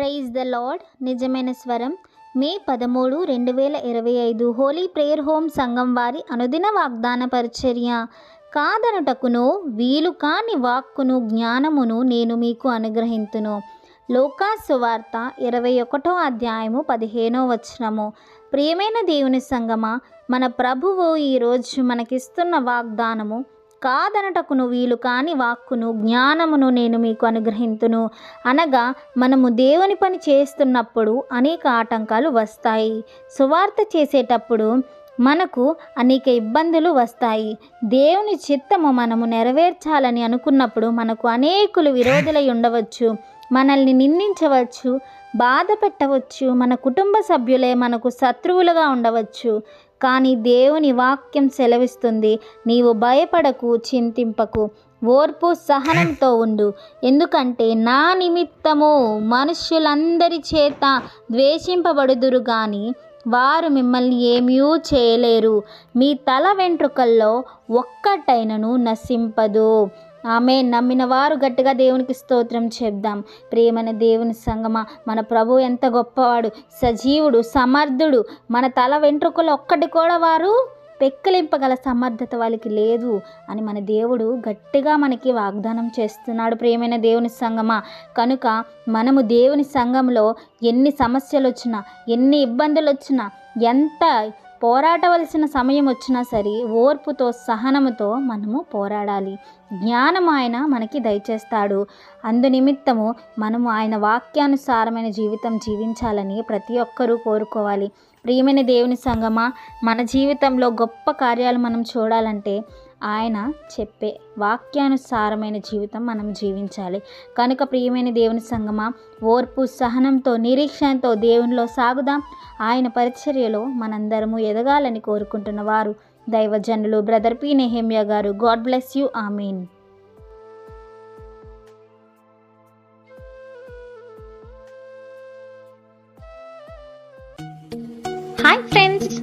Praise the lord నిజమైన స్వరం. మే పదమూడు రెండు వేల ఇరవై ఐదు. హోలీ ప్రేయర్ హోమ్ సంఘం వారి అనుదిన వాగ్దాన పరిచర్య. కాదనుటకును వీలు కాని వాక్కును జ్ఞానమును నేను మీకు అనుగ్రహింతును. లోకాసువార్త ఇరవై ఒకటో అధ్యాయము పదిహేనో వచనము. ప్రియమైన దేవుని సంగమ మన ప్రభువు ఈరోజు మనకిస్తున్న వాగ్దానము కాదనటకును వీలు కాని వాక్కును జ్ఞానమును నేను మీకు అనుగ్రహింతును. అనగా మనము దేవుని పని చేస్తున్నప్పుడు అనేక ఆటంకాలు వస్తాయి. సువార్త చేసేటప్పుడు మనకు అనేక ఇబ్బందులు వస్తాయి. దేవుని చిత్తము మనము నెరవేర్చాలని అనుకున్నప్పుడు మనకు అనేకులు విరోధులై ఉండవచ్చు. మనల్ని నిందించవచ్చు బాధ పెట్టవచ్చు మన కుటుంబ సభ్యులే మనకు శత్రువులుగా ఉండవచ్చు. కానీ దేవుని వాక్యం సెలవిస్తుంది నీవు భయపడకు చింతింపకు ఓర్పు సహనంతో ఉండు. ఎందుకంటే నా నిమిత్తము మనుష్యులందరి చేత ద్వేషింపబడుదురు కానీ వారు మిమ్మల్ని ఏమీ చేయలేరు. మీ తల వెంట్రుకల్లో ఒక్కటైనను నశింపదు. ఆమె నమ్మిన వారు గట్టిగా దేవునికి స్తోత్రం చెప్దాం. ప్రేమన దేవుని సంగమ మన ప్రభు ఎంత గొప్పవాడు సజీవుడు సమర్థుడు. మన తల వెంట్రుకలు ఒక్కటి కూడా వారు పెక్కలింపగల సమర్థత వాళ్ళకి లేదు అని మన దేవుడు గట్టిగా మనకి వాగ్దానం చేస్తున్నాడు ప్రియమైన దేవుని సంగమా. కనుక మనము దేవుని సంఘంలో ఎన్ని సమస్యలు వచ్చినా ఎన్ని ఇబ్బందులు వచ్చినా ఎంత పోరాటవలసిన సమయం వచ్చినా సరే ఓర్పుతో సహనముతో మనము పోరాడాలి. జ్ఞానం ఆయన మనకి దయచేస్తాడు. అందు నిమిత్తము మనము ఆయన వాక్యానుసారమైన జీవితం జీవించాలని ప్రతి ఒక్కరూ కోరుకోవాలి. ప్రియమైన దేవుని సంగమా మన జీవితంలో గొప్ప కార్యాలు మనం చూడాలంటే ఆయన చెప్పే వాక్యానుసారమైన జీవితం మనం జీవించాలి. కనుక ప్రియమైన దేవుని సంగమా ఓర్పు సహనంతో నిరీక్షణతో దేవునిలో సాగుదాం. ఆయన పరిచర్యలో మనందరము ఎదగాలని కోరుకుంటున్న వారు దైవజనులు బ్రదర్ పి. నెహేమియా గారు. God bless you. Amen. Hi friends.